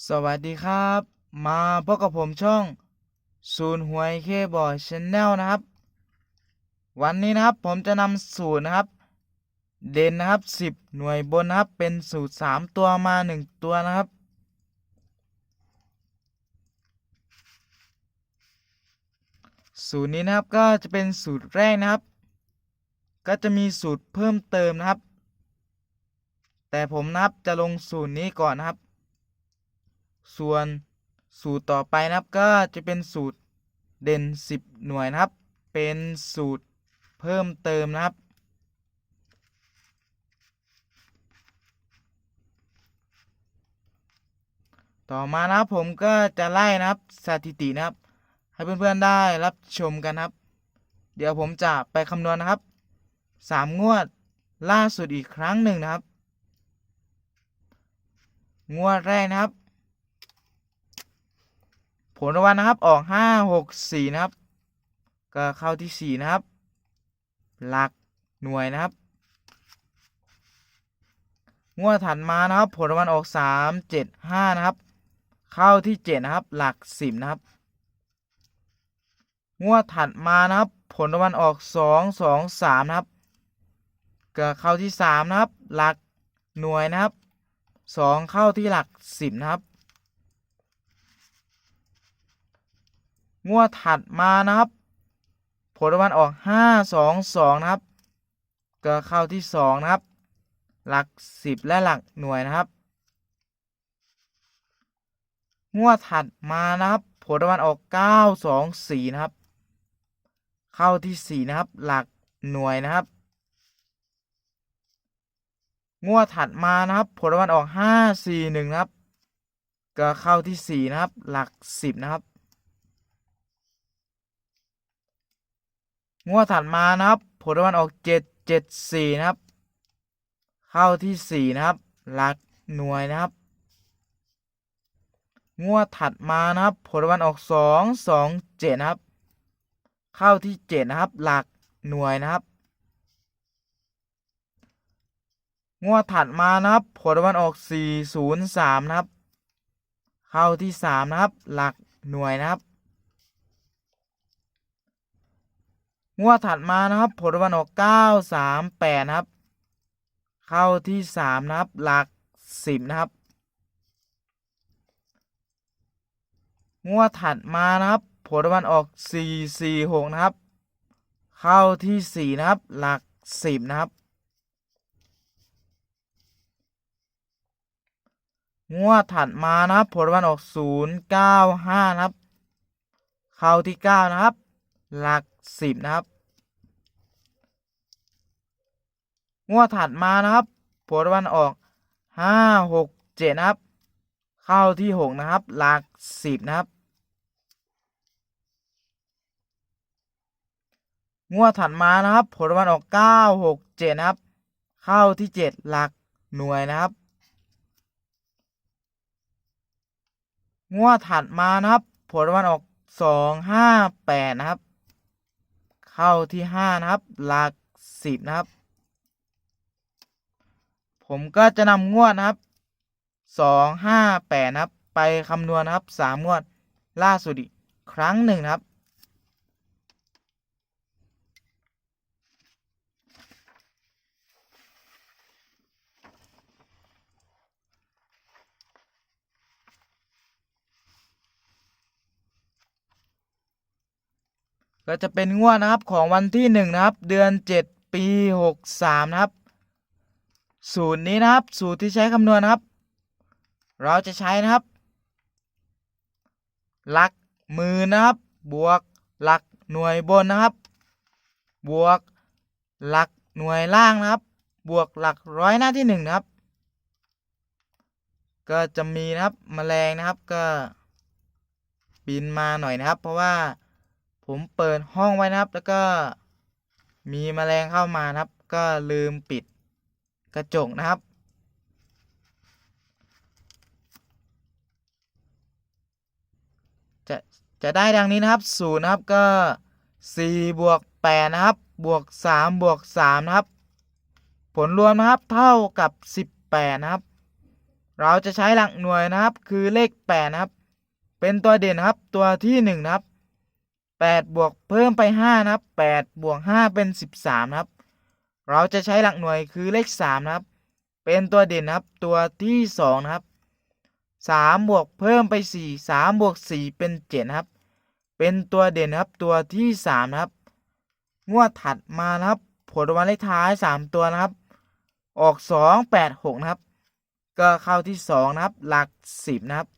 สวัสดีครับ มาพบกับผมช่อง ศูนย์หวยเคบอยชแนลนะครับ วันนี้นะครับผมจะนำสูตรนะครับ เด่นนะครับสิบหน่วยบนนะครับ เป็นสูตรสามตัวมาหนึ่งตัวนะครับ สูตรนี้นะครับก็จะเป็นสูตรแรกนะครับ ก็จะมีสูตรเพิ่มเติมนะครับ แต่ผมนะครับจะลงสูตรนี้ก่อนนะครับ ส่วนสูตรต่อไปนะครับก็จะเป็นสูตรเด่น 10 หน่วยนะครับ เป็นสูตรเพิ่มเติมนะครับ ต่อมานะครับผมก็จะไล่นะครับสถิตินะครับ ให้เพื่อนๆได้รับชมกันครับ เดี๋ยวผมจะไปคำนวณนะครับสามงวดล่าสุดอีกครั้งหนึ่งนะครับ งวดแรกนะครับ ลรางวัลนะครับออกห้าหกสี่นะครับ ก็เข้าที่สี่นะครับ หลักหน่วยนะครับงวดถัดมานะครับ ผลรางวัลออกสามเจ็ดห้านะครับ เข้าที่เจ็ดนะครับ หลักสิบนะครับงวดถัดมานะครับ ผลรางวัลออกสองสองสามนะครับก็เข้าที่สามนะครับ หลักหน่วยนะครับสองเข้าที่หลักสิบนะครับ งวดถัดมานะครับ ผลรางวัลออกห้าสองสองนะครับ ก็เข้าที่สองนะครับ หลักสิบและหลักหน่วยนะครับ งวดถัดมานะครับ ผลรางวัลออกเก้าสองสี่นะครับ เข้าที่สี่นะครับ หลักหน่วยนะครับ งวดถัดมานะครับ ผลรางวัลออกห้าสี่หนึ่งนะครับ ก็เข้าที่สี่นะครับ หลักสิบนะครับ งวดถัดมานะครับ ผลรางวัลออกเจ็ดเจ็ดสี่นะครับ เข้าที่สี่นะครับ หลักหน่วยนะครับ งวดถัดมานะครับ ผลรางวัลออกสองสองเจ็ดนะครับ เข้าที่เจ็ดนะครับ หลักหน่วยนะครับ งวดถัดมานะครับ ผลรางวัลออกสี่ศูนย์สามนะครับ เข้าที่สามนะครับ หลักหน่วยนะครับ งวดถัดมานะครับ ผลวัลออกเก้าสามแปดนะครับ เข้าที่สามนะครับ หลักสิบนะครับ งวดถัดมานะครับ ผลวัลออกสี่สี่หกนะครับ เข้าที่สี่นะครับ หลักสิบนะครับ งวดถัดมานะครับ ผลวัลออกศูนย์เก้าห้านะครับ เข้าที่เก้านะครับ หลักสิบนะครับ งวดถัดมานะครับ ผลวัลออกห้าหกเจ็ดนะครับ เข้าที่หกนะครับ หลักสิบนะครับ งวดถัดมานะครับ ผลวัลออกเก้าหกเจ็ดนะครับ เข้าที่เจ็ดหลักหน่วยนะครับงวดถัดมานะครับ ผลวัลออกสองห้าแปดนะครับ เข้าที่ห้านะครับ หลักสิบนะครับ ผมก็จะนำงวดนะครับสองห้าแปดนะครับ ไปคำนวณนะครับสามงวดล่าสุดอีกครั้งหนึ่งนะครับ ก็จะเป็นงวดนะครับของวันที่หนึ่งนะครับ เดือนเจ็ดปีหกสามนะครับ สูตรนี้นะครับ สูตรที่ใช้คำนวณนะครับ เราจะใช้นะครับ หลักหมือนะครับ บวกหลักหน่วยบนนะครับ บวกหลักหน่วยล่างนะครับ บวกหลักร้อยหน้าที่หนึ่งนะครับ ก็จะมีนะครับแมลงนะครับก็บินมาหน่อยนะครับ เพราะว่า ผมเปิดห้องไว้นะครับ แล้วก็มีแมลงเข้ามานะครับ ก็ลืมปิดกระจกนะครับ จะจะได้ดังนี้นะครับศูนย์นะครับก็สี่บวกแปดนะครับ บวกสามบวกสามนะครับ ผลรวมนะครับเท่ากับสิบแปดนะครับ เราจะใช้หลักหน่วยนะครับ คือเลขแปดนะครับ เป็นตัวเด่นนะครับตัวที่หนึ่งนะครับ แปดบวกเพิ่มไปห้านะครับแปดบวกห้าเป็นสิบสามนะครับ เราจะใช้หลักหน่วยคือเลขสามนะครับ เป็นตัวเด่นนะครับ ตัวที่สองนะครับสามบวกเพิ่มไปสี่สามบวกสี่เป็นเจ็ดนะครับ เป็นตัวเด่นนะครับ ตัวที่สามนะครับ งวดถัดมานะครับ ผลรางวัลเลขท้ายสามตัวนะครับ ออกสองแปดหกนะครับ ก็เข้าที่สองนะครับ หลักสิบนะครับ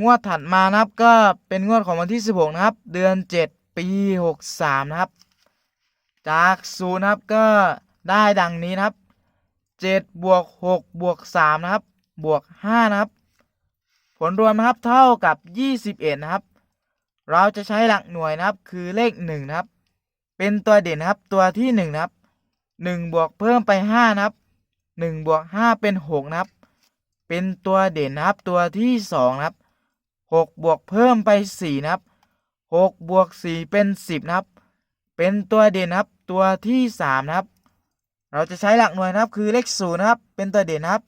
งวดถัดมานะครับก็เป็นงวดของวันที่ 16 นะครับ เดือน 7 ปี 63 นะครับ จากศูนย์นะครับก็ได้ดังนี้นะครับ7บวก6บวก3นะครับ บวก5นะครับ ผลรวมนะครับเท่ากับ 21 นะครับ เราจะใช้หลักหน่วยนะครับคือเลข 1 นะครับ เป็นตัวเด่นนะครับตัวที่ 1 นะครับ 1 บวกเพิ่มไป 5 นะครับ 1 บวก 5 เป็น 6 นะครับ เป็นตัวเด่นนะครับตัวที่ 2 นะครับ 6 บวกเพิ่มไป 4 นะครับ 6 บวก 4 เป็น 10 นะครับ เป็นตัวเด่นนะครับ ตัวที่ 3 นะครับ เราจะใช้หลักหน่วยนะครับ คือเลข0นะครับ เป็นตัวเด่นนะครับ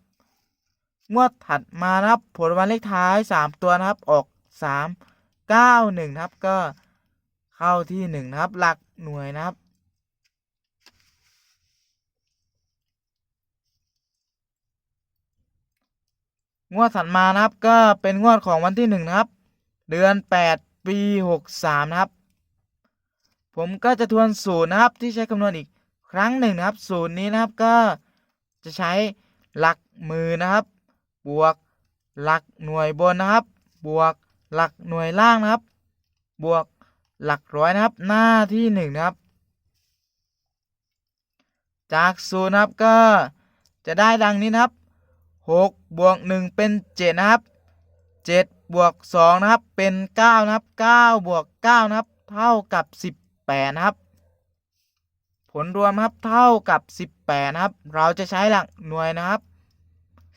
งวดถัดมานะครับ ผลวัลเลขท้าย 3 ตัวนะครับ ออก 3 9 1 นะครับ ก็เข้าที่ 1 นะครับ หลักหน่วยนะครับ งวดถัดมานะครับ ก็เป็นงวดของวันที่1นะครับ เดือน8ปี63นะครับ ผมก็จะทวนสูตรนะครับที่ใช้คำนวณอีกครั้งหนึ่งนะครับ สูตรนี้นะครับก็จะใช้หลักมือนะครับ บวกหลักหน่วยบนนะครับ บวกหลักหน่วยล่างนะครับ บวกหลักร้อยนะครับ หน้าที่หนึ่งนะครับ จากสูตรนะครับก็จะได้ดังนี้นะครับ หกบวกหนึ่งเป็นเจ็ดนะครับเจ็ดบวกสองนะครับ เป็นเก้านะครับเก้าบวกเก้านะครับ เท่ากับสิบแปดนะครับ ผลรวมครับเท่ากับ 18 นะครับ เราจะใช้หลักหน่วยนะครับ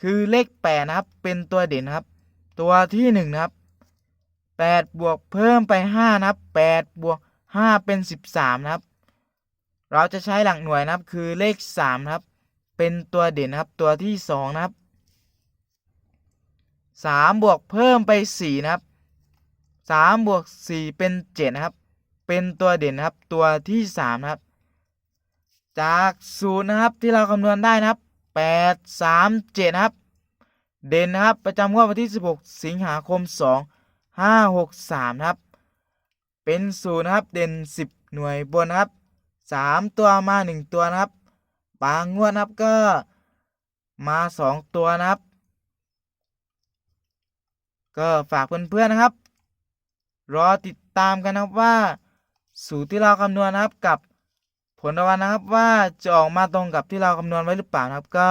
คือเลข 8 นะครับ เป็นตัวเด่นครับ ตัวที่ 1 นะครับ 8 บวกเพิ่มไป 5 นะครับ 8 บวก 5 เป็น 13 นะครับ เราจะใช้หลักหน่วยนะครับ คือเลข 3 นะครับ เป็นตัวเด่นครับ ตัวที่ 2 นะครับ 3 บวกเพิ่มไป 4 นะครับ 3 บวก 4 เป็น 7 นะครับ เป็นตัวเด่นนะครับ ตัวที่ 3 นะครับ จากศูนย์นะครับที่เราคำนวณได้นะครับแปดสามเจ็ดนะครับ เด่นนะครับ ประจำงวดวันที่สิบหกสิงหาคมสองห้าหกสามนะครับ เป็นศูนย์นะครับ เด่นสิบหน่วยบนนะครับสามตัวมาหนึ่งตัวนะครับ บางงวดนะครับก็มาสองตัวนะครับ ก็ฝากเพื่อนๆนะครับ รอติดตามกันนะครับว่า สูตรที่เราคำนวณนะครับกับผลรางวัลนะครับว่าจะออกมาตรงกับที่เราคำนวณไว้หรือเปล่านะครับ ก็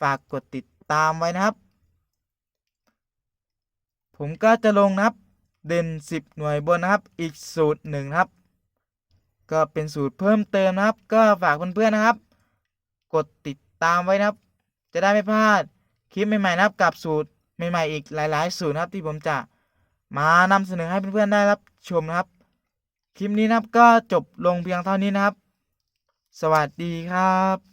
ฝากกดติดตามไว้นะครับ ผมก็จะลงนะครับเด่น 10 หน่วยบนนะครับ อีกสูตรหนึ่งครับ ก็เป็นสูตรเพิ่มเติมนะครับ ก็ฝากเพื่อนๆนะครับ กดติดตามไว้นะครับ จะได้ไม่พลาดคลิปใหม่ๆนะครับกับสูตร ใหม่ๆอีกหลาย ๆ สูตรนะครับที่ผมจะมานำเสนอให้เพื่อนๆได้รับชมนะครับ คลิปนี้นะครับก็จบลงเพียงเท่านี้นะครับ สวัสดีครับ